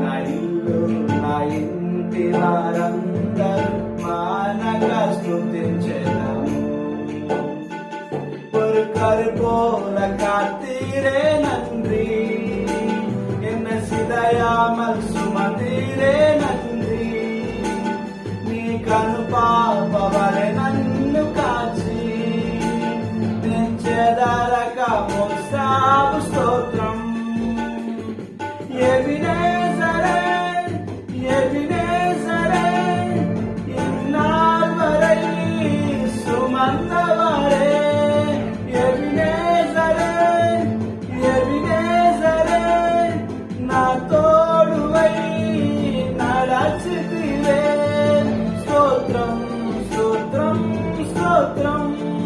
నా ఇల్లు నా ఇంటి వారందరూ మానక స్తుతించెదము பொருட்கருப்போல காத்தீரே நன்றி என்ன சிதையாமல் சுமந்தீரே நன்றி నీ కను పాపవలె నన్ను కాచి తెంచెదరక మోసావు மாத்திரம்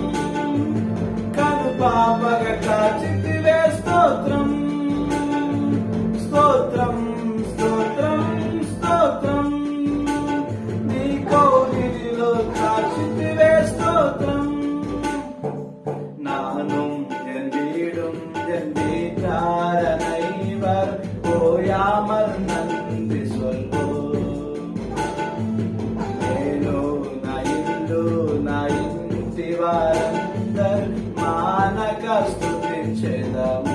వారందరు మానక స్థుతించేదము